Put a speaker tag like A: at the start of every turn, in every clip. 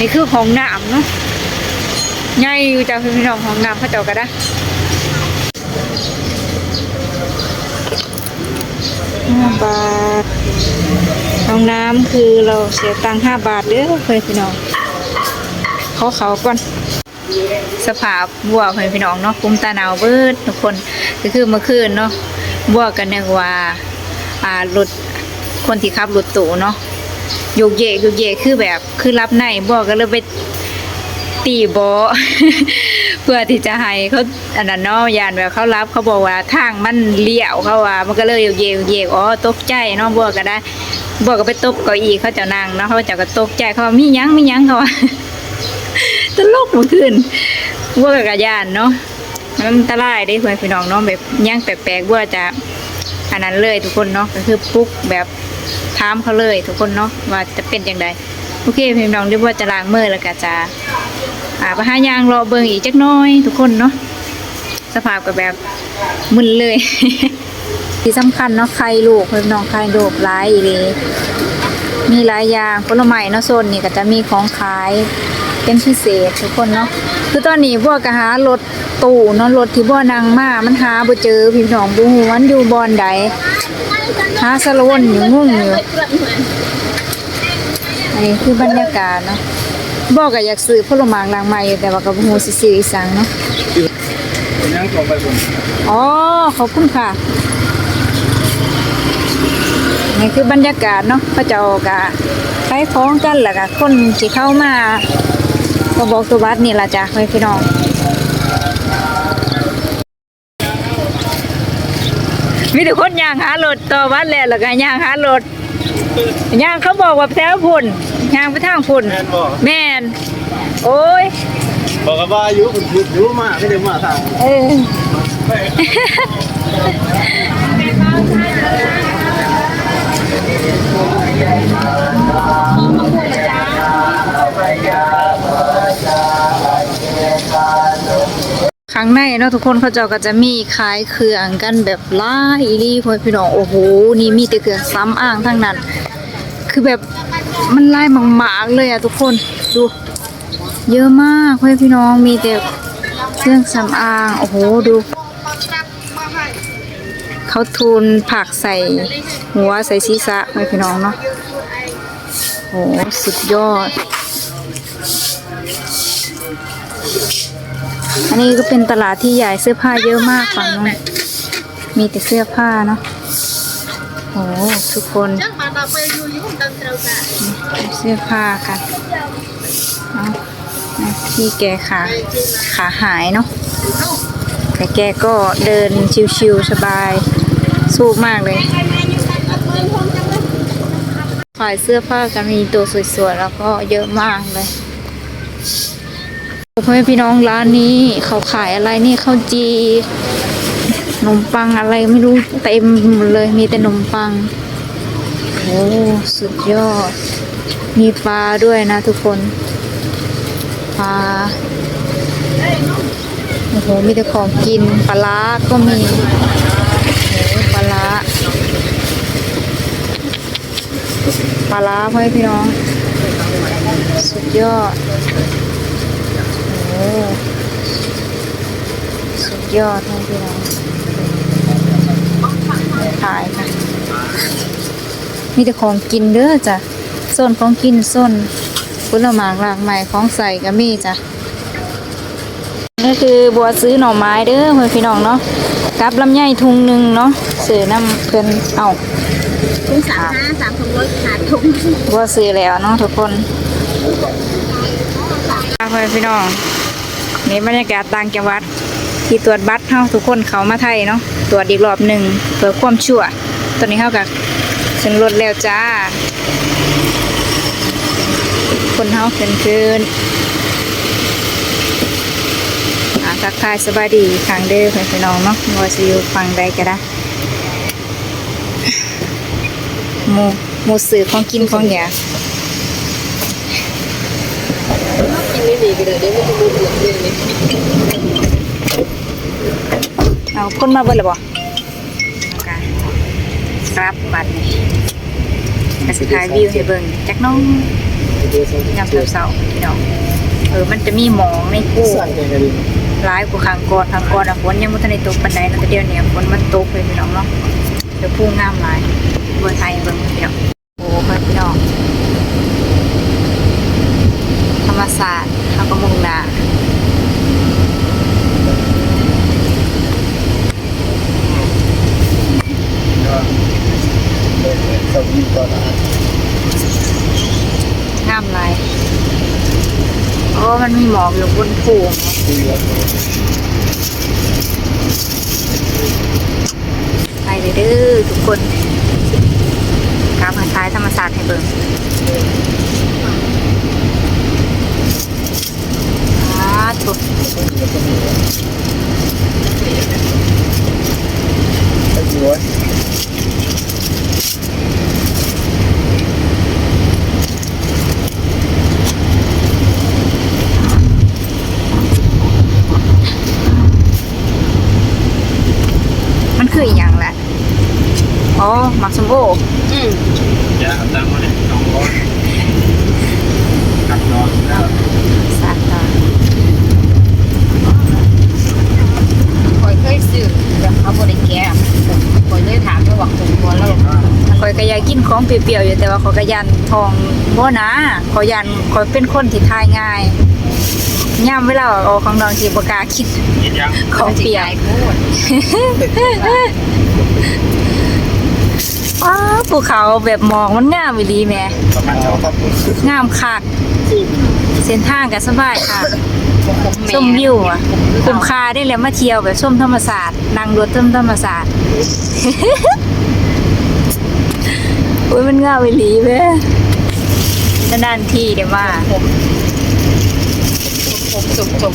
A: นี่คือห้องน้ำเนาะใหญ่อยู่จ้าพี่น้องห้องน้ำเขาเจ้าก็ได้ห้าบาทห้องน้ำคือเราเสียตังค์ห้าบาทเด้อเพื่อนพี่น้องเขาเขาก่อนสภาพบัวเพื่อนพี่น้องเนาะคุ้มตาหนาวเบิดทุกคนก็คือเมื่อคืนเนาะบัวกันนึกว่าอ่ารถคนที่ขับรถตู้เนาะ โยกเยกโยกเยกคือแบบคือรับในบัวก็เลยไปตีบอเพื่อที่จะให้เขาอันนั้นเนาะยานแบบเขารับเขาบอกว่าทางมันเลี้ยวเขาว่า มันก็เลยโยกเยกยกเยกอ๋อตกใจเนาะบัวก็ได้บัวก็ไปตบเก้าอี้เขาเจ้านั่งเนาะเขาเจ้าก็ตกใจเขาว่ามียั้งมียั้งเขาว่าตลกเมื่อคืนบัวกับกระยานเนาะมันอันตรายได้เพื่อนพี่น้องเนาะแบบย่างแปลกๆบัวจะอันนั้นเลยทุกคนเนาะก็คือปุ๊กแบบ ถามเขาเลย ทุกคนเนาะว่าจะเป็นอย่างไรโอเคพี่น้องเรียกว่าจะล้างมือแล้วก็จะอ่าไปหายางรอเบิงอีกจักน้อย ทุกคนเนาะสภาพก็แบบมึนเลย ที่สำคัญเนาะไข่ลูกพี่น้องไข่ลูกหลายเลยมีหลายอย่างผลไม้เนาะโซนนี่ก็จะมีของขายเป็นพิเศษทุกคนเนาะคือตอนนี้พวกก็หารถ ตู้เนาะรถที่บ่นั่งมามันหาบ่เจอพี่น้องบ่ฮู้มันอยู่บอนใดหาสารวนอยู่งงอยู่อันนี้คือบรรยากาศเนาะบ่ก็อยากซื้อผลไม้ล้างไม้อยู่แต่ว่าก็บ่ฮู้สิซื้ออีสังเนาะ
B: ยังต่อไปผม
A: อ๋อขอบคุณค่ะนี่คือบรรยากาศเนาะพระเจ้าก็ขายของกันแหละก็คนที่เข้ามาก็บอกตัววัดนี่ล่ะจ้ะไว้พี่น้อง มีแต่คนย่างหารถต่อวัดแล้วแล้วก็ย่างหารถย่างเขาบอกว่าแถวพุ่นย่างไปทางพุ่น
B: แม่นบอก
A: แม่น โอ้ย
B: บอกกับว่าอายุคุณคุณรู้มากไม่ได้มาทาง
A: เออางในเนาะทุกคนเขาเจ้าก็จะมีขายเครื่องกันแบบล่ายอีลีพ่อพี่น้องโอ้โหนี่มีแต่เครื่องซ้ำอ้างทั้งนั้น คือแบบมันไล่หมากๆเลยอะทุกคนดู เยอะมากพ่อพี่น้องมีแต่เครื่องสำอางโอ้โหดูเขาทูนผักใส่หัวใส่ศีรษะพ่อพี่น้องเนาะโอ้สุดยอด อันนี้ก็เป็นตลาดที่ใหญ่เสื้อผ้าเยอะมากฝั่งนู้นมีแต่เสื้อผ้าเนาะโอ้ทุกคนเสื้อผ้ากันเนาะพี่แกขาขาหายเนาะแต่แกก็เดินชิวๆสบาย สู้มากเลยฝ่ายเสื้อผ้าก็มีตัวสวยๆแล้วก็เยอะมากเลย พ่อแม่พี่น้องร้านนี้เขาขายอะไรนี่ข้าวจีขนมปังอะไรไม่รู้เต็มหมดเลยมีแต่ขนมปังโอ้สุดยอด มีปลาด้วยนะทุกคนปลาโอ้โหมีแต่ของกินปลาร้าก็มีโอ้ปลาปลาร้าพ่อแม่พี่น้อง สุดยอด โอ้สุด ยอดเลยพี่น้องขายค่ะ มีแต่ของกินเด้อจ้ะโซนของกินโซนผลไม้หลากใหม่ของใส่ก็มีจ้ะนี่คือบัวซื้อหน่อไม้เด้อเพื่อนพี่น้องเนาะกับลำไยทุงหนึ่งเนาะซื้อน้ำเพิ่นเอา
C: ถุงสามห้าสามถุงร้อยขาดถุง
A: บัวซื้อแล้วเนาะทุกคนเพื่อนพี่น้องนี่บรรยากาศต่างจังหวัด ที่ตรวจบัตรเฮาทุกคนเขามาไทยเนาะตรวจอีกรอบหนึ่งเพื่อความชั่ว ตอนนี้เฮากับขึ้นรถแล้วจ้า คนเฮาขึ้นคืนอาทักทายสบายดีทางเด้อเพื่อนพี่น้องเนาะว่าสิอยู่ฟังใดก็ได้หมูหมูสื่อของกินของอย่า
C: กินไม่ดีกันเลยเดี๋ยวมันจะดูเดือดเลยนี่
A: เอาคนมาเบิดแล้วบ่ครับบัดนี้กสิทายวิวให้เบิ่งจักหน้องยามเช้าๆพี่น้องเออมันจะมีหมองในกู้
B: ใส่แกงกะหรี่
A: ร้ายกว่าครั้งก่อนครั้งก่อนอะฝนยังไม่ทันได้ตกปานใดนะแต่เดี๋ยวนี้ฝนมันตกเลยพี่น้องเนาะเดี๋ยวพุ่งงามหลายเบอร์ไทยเบิ่งพี่น้องโอ้เพิ่นพี่น้องธรรมศาสตร์เฮาก็มุ่งหน้า
B: สวีก่อนนะ
A: งามหลายโอ้ มันมีหมอกอยู่บนภูไปเลยเด้อทุกคนกราบมาท้ายธรรมศาสตร์ให้เบิ่งอ่าถูก
B: ไอ้สวย
A: มันคืออีหยังแหละอ๋อห มักสมโอ
C: อืม
B: อย่าเอาตังค์มาเนี่ยน้องร้อนกัดนอนแล้ว
A: สาตา
C: คอยเคยซื้อแบบเขาบริแกมคอยเลยถามว่าหวังสมควรแล้ว
A: คอยก็อยากกินของเปรี้ยวๆอยู่แต่ว่าขอยก็ยันทองบ่นะขอยยันขอยเป็นคนที่ทายง่ายย่ำเวลาออกของดองที่บ่กล้าคิด
B: กินยัง
A: ของเปรี้ยว
C: โคตร
A: ว้าวภูเขาแบบหมอกมันงามอีหลีแหม่
B: ประมาณเช้าครับ
A: งามคักเส้นทางก็สบายค่ะ
C: แช
A: มวิวอะคุ้มค่าได้แล้วมาเที่ยวแบบชมธรรมศาสตร์นั่งรถชมธรรมศาสตร์อุ้ยมันงามอีหลีแม่นานๆที่เดี๋ยวมา
C: ผมผมสมสม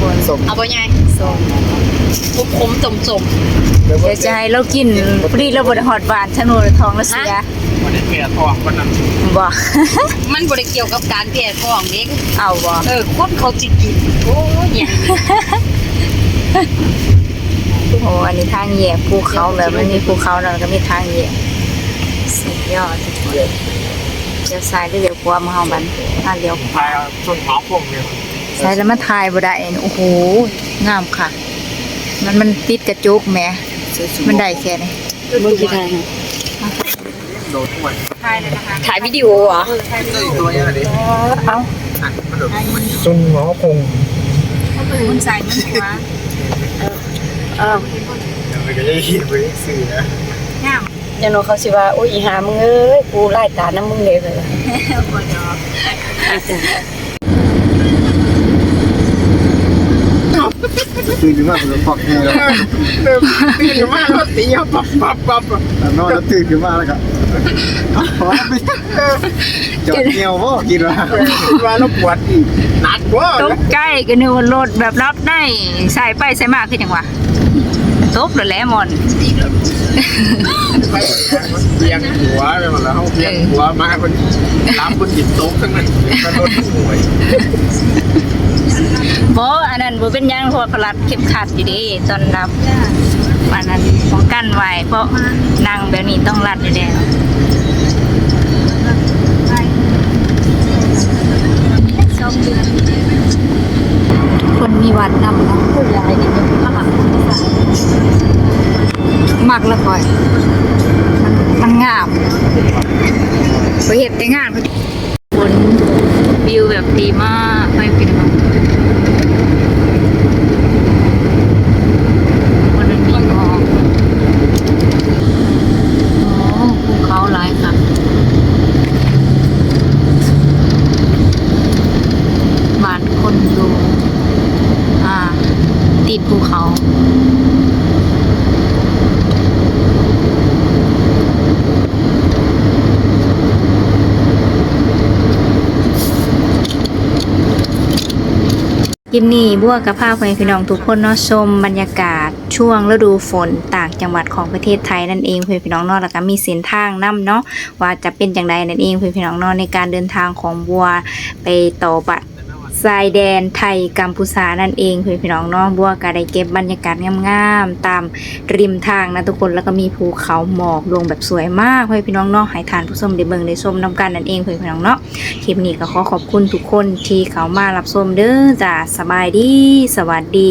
A: กวน
B: สม
C: เอาไปไง
A: ส้ม
C: ผมผมสมสม
A: เดี๋ยวจะให้เรากินพอดีเราบไดหอดบานชะโนดทองแล้วเสีย
B: วันนี้เมียทองวันนั้น
A: บ่
C: มันบริเกี่ยวกับการเปลี่ยนฟองเด็ก
A: เอาบ่
C: เออคนเขาจิกินโอ้ยเนี่ย
A: โอ้อันนี้ทางแยกภูเขาแบบมันมีภูเขาแล้วก็มีทางแยกสุดยอดทุกคนเดี๋ยวซ้ายหรือเดี๋ยว ขวามาเฮาบันอ่าเดี๋ยว
B: พายต้นหอมพวกเนี่ย
A: ซ้ายแล้วมาถ่ายบ่ได้นี่โอ้โหงามค่ะ มันมันติดกระจกแหมมันได้แค่นี้
C: มึงคือไทย
B: โดนด้วย
A: ถ่ายเลยนะคะ
C: ถ่ายวิดีโอเหรอ
B: ตัวเยอะดิ
A: เอา
B: มันโดนต้นหอมพง
A: มันใส่มันหัว
C: เออ
B: มันก็จะหินไปสื่อนะ
A: งาม
C: ยันโนเขาสิว่าโอ้ยอีหามึงเอ้ยกูไล่ตาน้ำมึงเลยเลย
A: บ่ดอก
B: ตื่นขึ้นมาเป็นปักเนี่ยแล้วตื่นขึ้นมาแล้วตีปับปับปับนอนแล้วตื่นขึ้นมาแล้วก็จอดเงียวว่ากินว่าว่าแล้วปวดหนักว่า
A: ตกใจก็นึกว่ารถแบบรับได้ใส่ไปใส่มาคือจังหวะตกแล้วแหละมอน
B: เบียงหัวไปหมดแล้วเบียงหัวมาคนรับคนหยิบโต๊ะทั้งนั้นกระโดดหวย
A: บ่อันนั้นบ่เป็นยังเพราะว่าเขารัดเข็มขัดอยู่ดิตอนรับอันนั้นป้องกันไว้เพราะนั่งแบบนี้ต้องรัดอยู่แล้วคนมีวัดนำนาะ
C: ผู้ใหญ่นี่เป็นผู้หลัก
A: มักละก่อย มันงามไปเห็ดแต่งานฝนวิวแบบดีมากไปเป็นแบบวันนั้นมีหมอกโอ้ภูเขาหลายค่ะ บ้านคนอยู่ อ่า ติดภูเขา ยินนี่บัวกับภาพให้พี่น้องทุกคนเนาะชมบรรยากาศช่วงฤดูฝนต่างจังหวัดของประเทศไทยนั่นเองเพื่อนพี่น้องเนาะแล้วก็มีเส้นทางนํเนาะว่าจะเป็นอย่างไรนั่นเองเพื่อนพี่น้องเนาะในการเดินทางของบัวไปต่อบัตร ชายแดนไทยกัมพูชานั่นเองเพื่อนพี่น้องเนาะบัวก็ได้เก็บบรรยากาศงามๆตามริมทางนะทุกคนแล้วก็มีภูเขาหมอกลงแบบสวยมากเพื่อนพี่น้องเนาะให้ทานผู้ชมได้เบิ่งได้ชมนํกันนั่นเองเพื่อนพี่น้องเนาะคลิปนี้ก็ขอขอบคุณทุกคนที่เขามารับชมเด้อจ้าสบายดี สวัสดี